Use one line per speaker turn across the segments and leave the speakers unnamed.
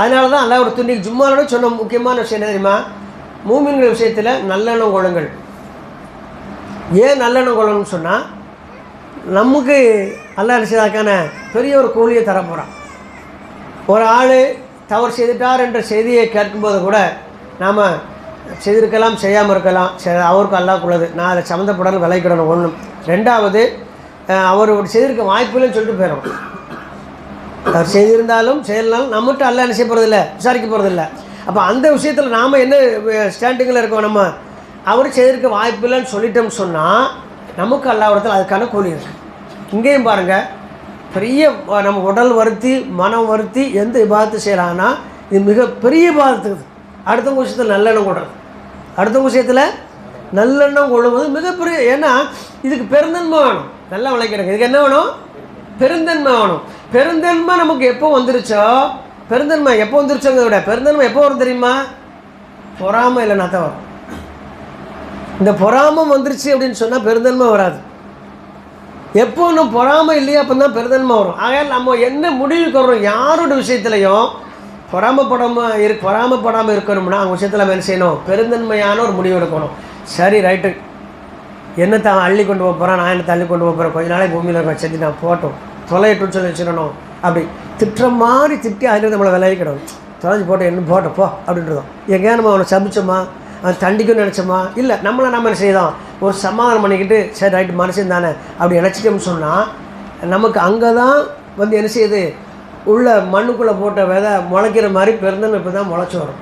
அதனால தான் அல்லாவோட துண்டிக்கு ஜும்மாலோட சொன்ன முக்கியமான விஷயம் என்ன தெரியுமா? மூமின்கள் விஷயத்தில் நல்லெண்ணம் கொள்ளுங்கள். ஏன் நல்லெண்ணம் கொள்ளணும்னு சொன்னால் நமக்கு அல்லாஹ் செய்தாக்கான பெரிய ஒரு கூலியை தர போகிறான் ஒரு ஆள் தவறு செய்துட்டார் என்ற செய்தியை கேட்கும்போது கூட நாம் செய்திருக்கலாம் செய்யாமல் இருக்கலாம். சரி அவருக்கு அல்லாக்குள்ளது நான் அதை சம்மந்தப்படணும் விளைக்கிடணும் ஒன்றும் ரெண்டாவது அவர் செய்திருக்க வாய்ப்பு இல்லைன்னு சொல்லிட்டு போயிடும் அவர் செய்திருந்தாலும் செய்யலனாலும் நம்மகிட்ட அல்ல என்ன செய்ய போகிறதில்ல விசாரிக்க போகிறதில்ல அப்போ அந்த விஷயத்தில் நாம் என்ன ஸ்டாண்டிங்கில் இருக்கோம் நம்ம? அவர் செய்திருக்க வாய்ப்பு இல்லைன்னு சொல்லிட்டோம்னு சொன்னால் நமக்கு அல்லாவிடத்தில் அதுக்கான கூலி இருக்கு. இங்கேயும் பாருங்கள் பெரிய நம்ம உடல் வருத்தி மனம் வருத்தி எந்த விபாதத்தை செய்கிறாங்கன்னா இது மிகப்பெரிய பெரிய அடுத்தவங்க விஷயத்தில் நல்லெண்ணம் கொடுறது அடுத்தவங்க விஷயத்தில் நல்லெண்ணம் கொள்ளும்போது மிகப்பெரிய ஏன்னா இதுக்கு பெருந்தன்மை வேணும். நல்லா விளைக்கிறேங்க இதுக்கு என்ன வேணும்? பெருந்தன்மை வேணும். பெருந்தன்மை நமக்கு எப்போ வந்துருச்சோ? பெருந்தன்மை எப்போ வந்துருச்சோங்க விட பெருந்தன்மை எப்போ வரும் தெரியுமா? பொறாமை இல்லைனா தான் வரும். இந்த பொறாமை வந்துருச்சு அப்படின்னு சொன்னால் பெருந்தன்மை வராது. எப்போ ஒன்றும் பொறாமை இல்லையா அப்போ தான் பெருந்தன்மை வரும். ஆகையால் நம்ம என்ன முடிவுக்கு வரோம் யாரோட விஷயத்துலையும் பொறாமப்படாமல் இரு பொறாமப்படாமல் இருக்கணும்னா அவங்க விஷயத்தில் நம்ம என்ன செய்யணும்? பெருந்தன்மையான ஒரு முடிவு எடுக்கணும். சரி ரைட்டு. என்ன தான் அள்ளி கொண்டு போக போகிறான் நான் என்ன தள்ளி கொண்டு போக போகிறேன் கொஞ்ச நாளைக்கு பூமியில் இருக்க செஞ்சு நான் போட்டோம். தொலையிட்டுன்னு சொல்லி வச்சிடணும் அப்படி திட்டுற மாதிரி திட்டி அதில் நம்மளை விளைவிக்கணும் தொலைஞ்சு போட்டு என்ன போட்டோம் போ அப்படின்றதும் எங்கேயா நம்ம அவனை சபிச்சோமா? அவன் தண்டிக்கும்னு நினச்சோமா? இல்லை நம்மளை நம்ம என்ன செய்தோம் ஒரு சமாதானம் பண்ணிக்கிட்டு சரி ரைட்டு மனுஷன் தானே அப்படி நினச்சிட்டோம்னு சொன்னால் நமக்கு அங்கே தான் வந்து என்ன செய்யுது? உள்ள மண்ணுக்குள்ளே போட்ட விதை முளைக்கிற மாதிரி பெருந்தன்மை இப்போ தான் முளைச்சி வரும்.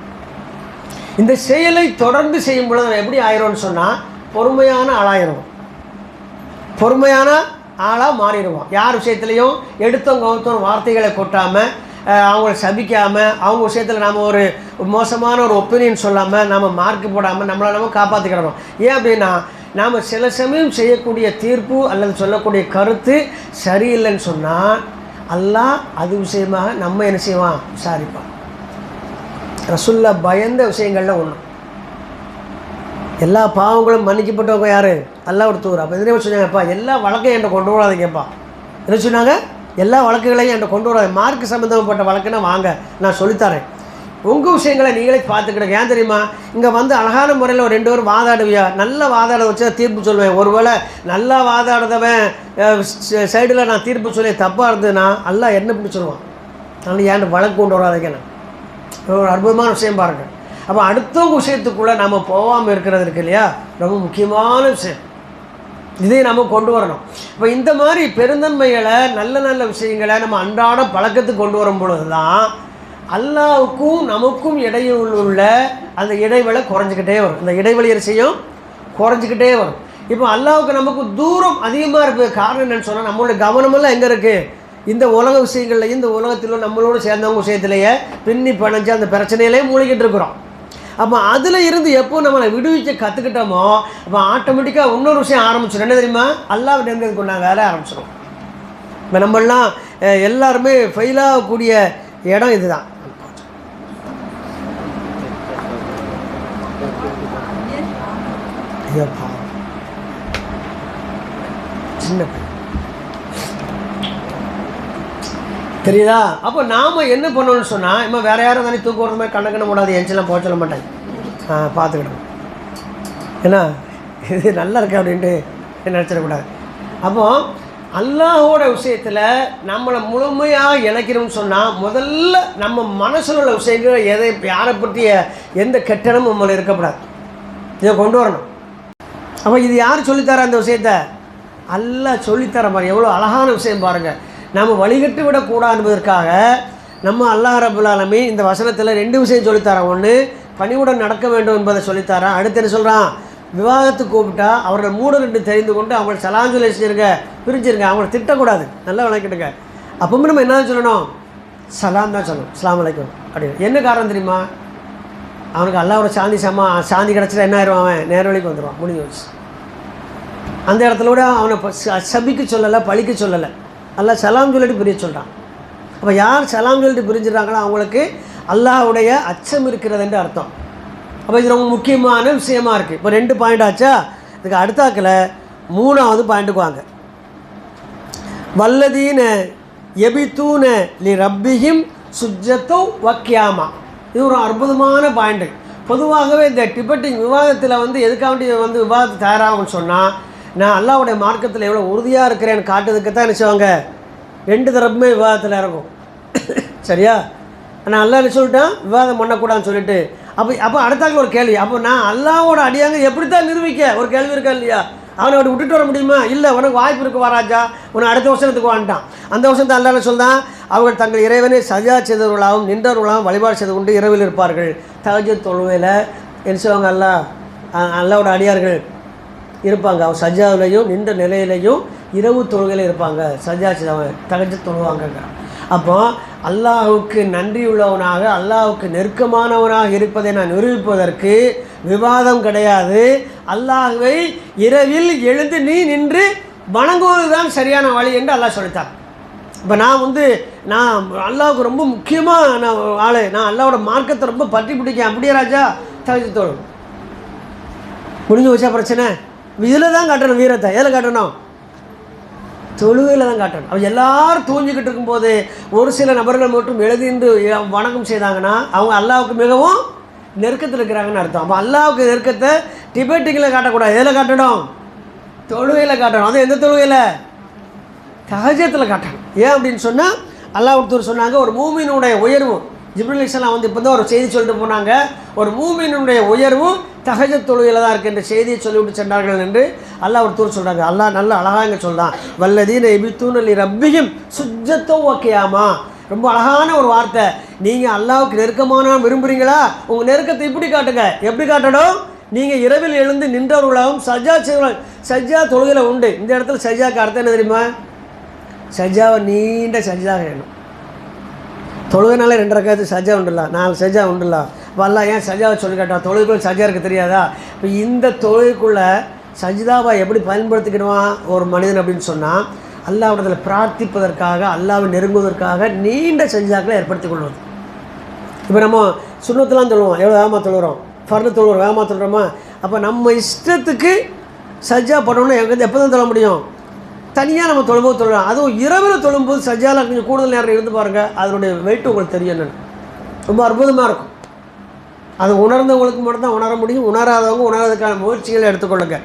இந்த செயலை தொடர்ந்து செய்யும் பொழுது நம்ம எப்படி ஆயிரோம்னு சொன்னால் பொறுமையான ஆளாயிரும் பொறுமையான ஆளாக மாறிடுவோம் யார் விஷயத்துலையும் எடுத்தோம் கவுத்தோம் வார்த்தைகளை கொட்டாமல் அவங்கள சபிக்காமல் அவங்க விஷயத்தில் நாம் ஒரு மோசமான ஒரு ஒப்பீனியன் சொல்லாமல் நம்ம மார்க் போடாமல் நம்மளை நம்ம காப்பாற்றிக்கிடணும் ஏன் அப்படின்னா நாம் சில சமயம் செய்யக்கூடிய தீர்ப்பு அல்லது சொல்லக்கூடிய கருத்து சரியில்லைன்னு சொன்னால் அல்லாஹ் அது விஷயமாக நம்ம என்ன செய்வான்? விசாரிப்பான். ரசுல்லா பயந்த விஷயங்கள்லாம் ஒன்று எல்லா பாவங்களும் மன்னிக்கப்பட்டவங்க யார்? எல்லாம் ஒருத்தவர் அப்போ எதிரே சொன்னாங்கப்பா எல்லா வழக்கையும் என்கிட்ட கொண்டு வராதீங்கப்பா. என்ன சொன்னாங்க? எல்லா வழக்குகளையும் என்கிட்ட கொண்டு வராது மார்க் சம்மந்தப்பட்ட வழக்குன்னா வாங்க நான் சொல்லித்தரேன். உங்கள் விஷயங்களை நீங்களே பார்த்துக்கிடுங்க ஏன் தெரியுமா? இங்கே வந்து அழகான முறையில் ஒரு ரெண்டு பேரும் வாதாடுவியா? நல்ல வாதாட வச்சு தான் தீர்ப்பு சொல்லுவேன். ஒருவேளை நல்லா வாதாடுறவன் சைடில் நான் தீர்ப்பு சொல்லி தப்பாக இருந்ததுன்னா எல்லாம் என்ன பிடிச்சிருவான் அதனால் ஏன் வழக்கு கொண்டு வராதுங்க நான் ஒரு அற்புதமான விஷயம் பாருங்கள் அப்போ அடுத்தவங்க விஷயத்துக்குள்ளே நம்ம போகாமல் இருக்கிறது இருக்கு இல்லையா? ரொம்ப முக்கியமான விஷயம். இதையும் நம்ம கொண்டு வரணும். இப்போ இந்த மாதிரி பெருந்தன்மைகளை நல்ல நல்ல விஷயங்களை நம்ம அன்றாட பழக்கத்துக்கு கொண்டு வரும் பொழுது தான் அல்லாவுக்கும் நமக்கும் இடையில் உள்ள அந்த இடைவெளி குறைஞ்சிக்கிட்டே வரும். இந்த இடைவெளி செய்யும்? குறைஞ்சிக்கிட்டே வரும். இப்போ அல்லாவுக்கு நமக்கு தூரம் அதிகமாக இருக்குது காரணம் என்னன்னு சொன்னால் நம்மளுடைய கவனமெல்லாம் எங்கே இருக்குது இந்த உலக விஷயங்கள்லையும் இந்த உலகத்திலும் நம்மளோட சேர்ந்தவங்க விஷயத்திலேயே பின்னி பணிஞ்சு அந்த பிரச்சனையிலே மூழ்கிட்டு இருக்கிறோம். அப்போ அதில் இருந்து எப்போ நம்மளை விடுவிக்க கற்றுக்கிட்டோமோ அப்போ ஆட்டோமேட்டிக்காக இன்னொரு விஷயம் ஆரம்பிச்சிடும் என்ன தெரியுமா? அல்லாஹ் இதுக்கு கொண்டாங்க வேலை ஆரம்பிச்சிடும் இப்போ நம்மளாம் எல்லாருமே ஃபெயிலாகக்கூடிய இடம் இதுதான். சின்ன தெரியுதா? அப்போ நாம் என்ன பண்ணணும்னு சொன்னால் இம்மா வேறு யாரும் தானே தூக்க மாதிரி கண்ண கண்ண மூடாது எஞ்செல்லாம் போக சொல்ல மாட்டேன். ஆ பார்த்துக்கிடணும் ஏன்னா இது நல்லா இருக்கு அப்படின்ட்டு நினச்சிடக்கூடாது அப்போ அல்லாஹோட விஷயத்தில் நம்மளை முழுமையாக இணைக்கணும்னு சொன்னால் முதல்ல நம்ம மனசில் உள்ள விஷயங்கள் எதை யாரை பற்றிய எந்த கெட்டணமும் நம்மளை இருக்கக்கூடாது இதை கொண்டு வரணும். அப்போ இது யார் சொல்லித்தர அந்த விஷயத்த? அல்லாஹ் சொல்லித்தர மாதிரி எவ்வளோ அழகான விஷயம் பாருங்கள் நாம் வழிகட்டு விடக்கூடாது என்பதற்காக நம்ம அல்லாஹ் ரபுல் இந்த வசனத்தில் ரெண்டு விஷயம் சொல்லித்தரான் ஒன்று பணிவுடன் நடக்க வேண்டும் என்பதை சொல்லித்தரான் அடுத்து என்ன சொல்கிறான் விவாதத்து கூப்பிட்டா அவரோட மூட ரெண்டு தெரிந்து கொண்டு அவங்களை சலாஞ்சலி செஞ்சுருங்க பிரிஞ்சிருங்க அவங்கள திட்டக்கூடாது. நல்லா விளக்கிடுங்க அப்பவும் நம்ம என்ன சொல்லணும்? சலாம் தான் சொல்லணும். சலாம் அலைக்கும். அப்படின்னு என்ன காரணம் தெரியுமா? அவனுக்கு அல்லாவோட சாந்தி சமா சாந்தி கிடச்சிட்டா என்ன ஆயிடுவான் அவன்? நேர்வழிக்கு வந்துடுவான் முடிஞ்சு வச்சு அந்த இடத்துல கூட அவனை சபிக்கு ச- சொல்லலை பழிக்க சொல்லலை. அல்லாஹ் சலாம் சொல்லிட்டு பிரிய சொல்கிறான் அப்போ யார் சலாம் சொல்லிட்டு பிரிஞ்சிடறாங்களோ அவங்களுக்கு அல்லாஹ்வுடைய அச்சம் இருக்கிறதுன்ற அர்த்தம். அப்போ இது ரொம்ப முக்கியமான விஷயமா இருக்குது இப்போ ரெண்டு பாயிண்ட் ஆச்சா? இதுக்கு அடுத்தாக்கில் மூணாவது பாயிண்ட்டுக்கு வாங்க. வல்லதீன எபித்தூன லி ரப்பிஹிம் சுஜத்தோ வக்கியாமா இது ஒரு அற்புதமான பாயிண்ட்டு பொதுவாகவே இந்த டிபெட்டிங் விவாதத்தில் வந்து எதுக்காக வந்து விவாதத்தை தயாராகும்னு சொன்னால் நான் அல்லாவுடைய மார்க்கத்தில் எவ்வளோ உறுதியாக இருக்கிறேன்னு காட்டுறதுக்கு தான் நினச்சவங்க ரெண்டு தரப்புமே விவாதத்தில் இறங்கும். சரியா? நான் அல்லாஹ் சொல்லிட்டேன்? விவாதம் பண்ணக்கூடாதுன்னு சொல்லிட்டு. அப்போ அப்போ அடுத்தாங்க ஒரு கேள்வி. அப்போ நான் அல்லாவோட அடியாங்க எப்படித்தான் நிரூபிக்க? ஒரு கேள்வி இருக்கா இல்லையா? அவனை அப்படி விட்டுட்டு வர முடியுமா? இல்லை உனக்கு வாய்ப்பு இருக்கு வராஜா உன்னை அடுத்த வருஷத்துக்கு வாண்டான் அந்த வருஷத்தை அல்லாஹ் சொல்தான் அவர்கள் தங்கள் இறைவனை சஜா செய்தவர்களாகவும் நின்றவர்களாகவும் வழிபாடு செய்து கொண்டு இரவில் இருப்பார்கள். தகஜ தொழுவையில் என்ன செய்வாங்க அல்லா அல்லாவோட அடியார்கள் இருப்பாங்க. அவங்க சஜாவிலையும் நின்ற நிலையிலையும் இரவு தொழுகையில் இருப்பாங்க. சஜா அவன் தகஜ தொழுவாங்க அப்போ அல்லாஹுக்கு நன்றி உள்ளவனாக அல்லாஹுக்கு நெருக்கமானவனாக இருப்பதை நான் நிரூபிப்பதற்கு விவாதம் கிடையாது. அல்லாஹுவை இரவில் எழுந்து நீ நின்று வணங்குவது தான் சரியான வழி என்று அல்லாஹ் சொல்லித்தார் இப்போ நான் வந்து நான் அல்லாவுக்கு ரொம்ப முக்கியமாக நான் ஆளு. நான் அல்லாவோட மார்க்கத்தை ரொம்ப பற்றி பிடிக்கேன் அப்படியே ராஜா? தகுதி தோணும் முடிஞ்சு வச்சா பிரச்சனை? இதில் தான் காட்டணும் வீரத்தை. எதில் காட்டணும்? தொழுகையில் தான் காட்டணும். அவன் எல்லாரும் தூஞ்சிக்கிட்டு இருக்கும்போது ஒரு சில நபர்கள் மட்டும் எழுதிந்து வணக்கம் செய்தாங்கன்னா அவங்க அல்லாவுக்கு மிகவும் நெருக்கத்தில் இருக்கிறாங்கன்னு அர்த்தம். அப்போ அல்லாவுக்கு நெருக்கத்தை டிபேட்டிங்கில் காட்டக்கூடாது. எதில் காட்டணும்? தொழுகையில் காட்டணும். அது எந்த தொழுகையில்? சகஜத்தில் காட்டணும். ஏன் அப்படின்னு சொன்னால் அல்லாஹ் ஒருத்தர் சொன்னாங்க ஒரு மூமினுடைய உயர்வு. ஜிப்ரல் இஸ்லாம் வந்து இப்போ தான் ஒரு செய்தி சொல்லிட்டு போனாங்க. ஒரு மூமினுடைய உயர்வும் தகஜ தொழுகையில் தான் இருக்குது என்ற செய்தியை சொல்லிவிட்டு சென்றார்கள் என்று அல்லாஹ் ஒருத்தர் சொல்கிறாங்க அல்லாஹ் நல்ல அழகாக இங்கே சொல்கிறான் வல்லதீன எபித்தூனலி ரப்பியும் சுஜத்தோ ஓகேயாமா ரொம்ப அழகான ஒரு வார்த்தை. நீங்கள் அல்லாவுக்கு நெருக்கமான விரும்புகிறீங்களா உங்கள் நெருக்கத்தை இப்படி காட்டுங்க. எப்படி காட்டணும்? நீங்கள் இரவில் எழுந்து நின்றவர்களாகவும் சஜ்ஜா செய்வர்கள் சஜ்ஜா தொழுகையில் உண்டு. இந்த இடத்துல சஜ்ஜாக்கு அர்த்தம் என்ன தெரியுமா? சஜ்ஜாவை நீண்ட சஜ்ஜா வேணும் தொழுகைனால ரெண்டு ரக்காத்து சஜ்ஜா உண்டுலாம் நாலு சஜ்ஜா உண்டுலாம் வல்லா ஏன் சஜ்ஜாவை சொல்லி கேட்டான் தொழுகைக்குள்ள சஜ்ஜா இருக்க தெரியாதா? இப்போ இந்த தொழிலுக்குள்ளே சஜிதாவை எப்படி பயன்படுத்திக்கிடுவான் ஒரு மனிதன் அப்படின்னு சொன்னால் அல்லாவிடத்தில் பிரார்த்திப்பதற்காக அல்லாவை நெருங்குவதற்காக நீண்ட சஜ்ஜாக்களை ஏற்படுத்தி கொள்வது. இப்போ நம்ம சுண்ணத்தெலாம் தொழுவோம். எவ்வளோ வேகமாக தொழுகிறோம் ஃபர்னு தொழுவோம். வேகமாக தொழுறோமா? அப்போ நம்ம இஷ்டத்துக்கு சஜ்ஜா பண்ணணும்னா எங்கே எப்போ தான் தொழ முடியும்? தனியாக நம்ம தொழும்போது தொழலாம் அதுவும் இரவில் தொழும்போது சஜ்ஜாவில் கொஞ்சம் கூடுதல் நேரம் இருந்து பாருங்கள் அதனுடைய வெயிட் உங்களுக்கு தெரியும் என்னென்னு. ரொம்ப அற்புதமாக இருக்கும். அது உணர்ந்தவங்களுக்கு மட்டும்தான் உணர முடியும். உணராதவங்க உணர்றதுக்கான முயற்சிகளை எடுத்துக்கொள்ளுங்க.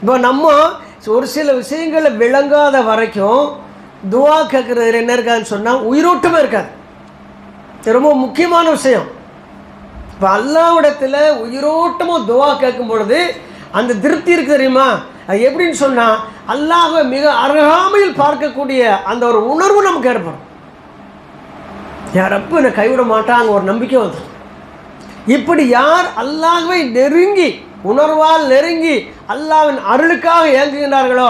இப்போ நம்ம ஒரு சில விஷயங்களை விளங்காத வரைக்கும் துவா கேட்குறது என்ன இருக்காதுன்னு சொன்னால் உயிரோட்டமே இருக்காது. இது ரொம்ப முக்கியமான விஷயம். இப்போ அல்லாவிடத்தில் உயிரோட்டமாக துவா கேட்கும் பொழுது அந்த திருப்தி இருக்கு தெரியுமா? அது எப்படின்னு சொன்னால் அல்லாஹை மிக அருகாமையில் பார்க்கக்கூடிய அந்த ஒரு உணர்வு நமக்கு ஏற்படும். யாரப்போ என்னை கைவிட மாட்டாங்க ஒரு நம்பிக்கை வந்துடும். இப்படி யார் அல்லாஹ்வை நெருங்கி உணர்வால் நெருங்கி அல்லாவின் அருளுக்காக இயங்குகின்றார்களோ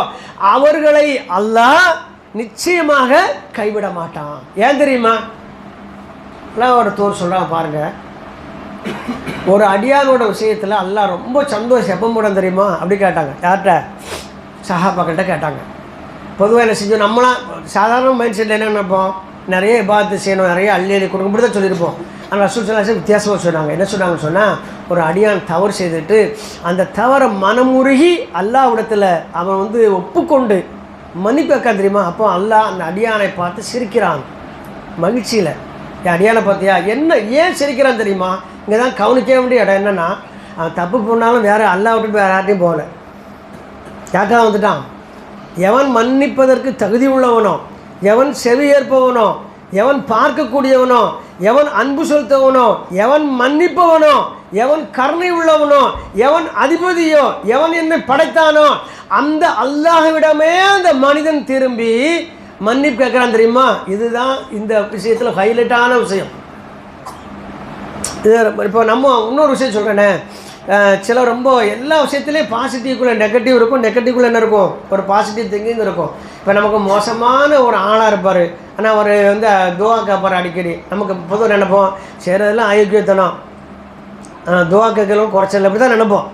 அவர்களை அல்லாஹ் நிச்சயமாக கைவிட மாட்டான். ஏன் தெரியுமா? ஒரு தோர் சொல்கிறான் பாருங்க. ஒரு அடியானோட விஷயத்தில் அல்லாஹ் ரொம்ப சந்தோஷம் எப்போ போட தெரியுமா? அப்படி கேட்டாங்க. யார்கிட்ட? சஹாபாக்கிட்ட கேட்டாங்க. பொதுவாக என்ன செஞ்சோம்? நம்மளாம் சாதாரண மைண்ட் செட்டில் என்ன நினைப்போம்? நிறைய பார்த்து செய்யணும் நிறைய அள்ளி அள்ளி கொடுக்க இப்படி தான் சொல்லியிருப்போம். ஆனால் ரசூல் சலாசம் வித்தியாசமாக சொன்னாங்க. என்ன சொன்னாங்கன்னு சொன்னால் ஒரு அடியான் தவறு செய்துட்டு அந்த தவறை மனமுருகி அல்லாவிடத்தில் அவன் வந்து ஒப்புக்கொண்டு மன்னிப்பு வைக்க தெரியுமா? அப்போ அல்லாஹ் அந்த அடியானை பார்த்து சிரிக்கிறான். மகிழ்ச்சியில். என் அடியானை பார்த்தியா? என்ன ஏன் சிரிக்கிறான் தெரியுமா? இங்கே தான் கவனிக்க வேண்டிய இடம் என்னென்னா அவன் தப்பு பண்ணாலும் வேறு அல்லா விட்டு வேறு யார்ட்டையும் போகல. யாக்கா வந்துட்டான்? எவன் மன்னிப்பதற்கு தகுதி உள்ளவனோ எவன் செவி ஏற்பவனோ எவன் பார்க்கக்கூடியவனோ எவன் அன்பு செலுத்தவனோ எவன் மன்னிப்பவனோ எவன் கருணை உள்ளவனோ எவன் அதிபதியோ எவன் என்னை படைத்தானோ அந்த அல்லாஹ்விடமே அந்த மனிதன் திரும்பி மன்னிப்பு கேட்குறான் தெரியுமா? இதுதான் இந்த விஷயத்தில் ஹைலைட்டான விஷயம். இது இப்போ நம்ம இன்னொரு விஷயம் சொல்கிறேனே சில ரொம்ப எல்லா விஷயத்துலேயும் பாசிட்டிவ்குள்ளே நெகட்டிவ் இருக்கும். நெகட்டிவ்குள்ளே என்ன இருக்கும்? ஒரு பாசிட்டிவ் திங்கிங் இருக்கும். இப்போ நமக்கு மோசமான ஒரு ஆளாக இருப்பார். ஆனால் அவர் வந்து துவா கேட்பார் அடிக்கடி. நமக்கு பொதுவாக நினைப்போம். செய்கிறதெல்லாம் அயோக்கியத்தனம். துவா கேட்கலாம் குறைச்சல். அப்படி தான் நினைப்போம்.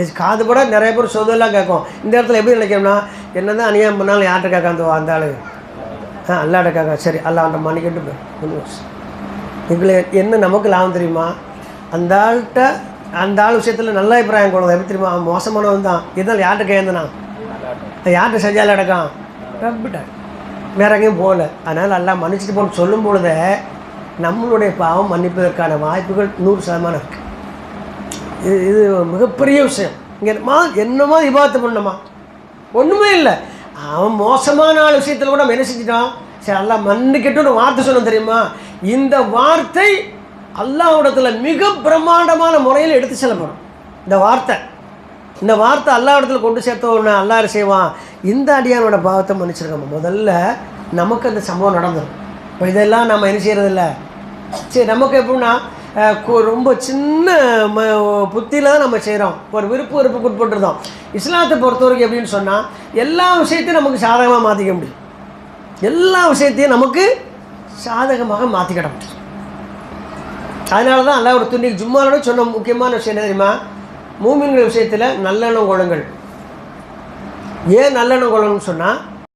இது காது கூட நிறைய பேர் சொதெல்லாம் கேட்கும். இந்த இடத்துல எப்படி நினைக்கணும்னா என்ன தான் அநியாயம் பண்ணாலும் யார்கிட்ட கேட்க அந்த அந்த ஆளு. ஆ அல்லாட்ட கேட்க சரி அல்லாண்ட அந்த மணிக்கிட்டு போய் என்ன நமக்கு லாபம் தெரியுமா? அந்த ஆள்கிட்ட அந்த ஆள் விஷயத்தில் நல்ல அபிப்பிராயம் கொள்ளுது எப்படி தெரியுமா? மோசமானவன் தான். இதனால் யார்கிட்ட கேந்தனா யார்கிட்ட அடக்கம் ரப்பிட்டேன் வேற எங்கேயும் போகல. அதனால் எல்லாம் மன்னிச்சுட்டு போன்னு சொல்லும் பொழுதே நம்மளுடைய பாவம் மன்னிப்பதற்கான வாய்ப்புகள் நூறு சதமானம் இருக்குது இது இது மிகப்பெரிய விஷயம். இங்கே மா என்னமா விவாதத்தை பண்ணணுமா? ஒன்றுமே இல்லை. அவன் மோசமான ஆள் விஷயத்தில் கூட நம்ம என்ன செஞ்சிட்டான் சரி அல்லா மன்னிக்கட்டும்னு வார்த்தை சொன்ன தெரியுமா? இந்த வார்த்தை அல்லாவிடத்தில் மிக பிரம்மாண்டமான முறையில் எடுத்து செல்லப்படும். இந்த வார்த்தை. இந்த வார்த்தை அல்லாவிடத்தில் கொண்டு சேர்த்த அல்லாறு செய்வான்? இந்த அடியானோட பாவத்தை மன்னிச்சிருக்கோம் முதல்ல நமக்கு அந்த சம்பவம் நடந்துடும் இப்போ இதெல்லாம் நம்ம என்ன செய்கிறதில்ல சரி நமக்கு எப்படின்னா ரொம்ப சின்ன ம புத்தியில் தான் நம்ம செய்கிறோம் ஒரு விருப்பு வெறுப்புக்கு உட்பட்டுருந்தோம் இஸ்லாத்தை பொறுத்த வரைக்கும் எப்படின்னு சொன்னால் எல்லா விஷயத்தையும் நமக்கு சாதகமாக மாற்றிக்க முடியும். எல்லா விஷயத்தையும் நமக்கு சாதகமாக மாற்றிக்கிட முடியும். அதனால தான் அல்ல ஒரு துணி ஜும்மாவோட சொன்ன முக்கியமான விஷயம் என்ன தெரியுமா? மூமின்கள் விஷயத்தில் நல்லெண்ணம் கொள்ளுங்கள். ஏன் நல்லெண்ணம் கொள்ளணும்னு சொன்னால்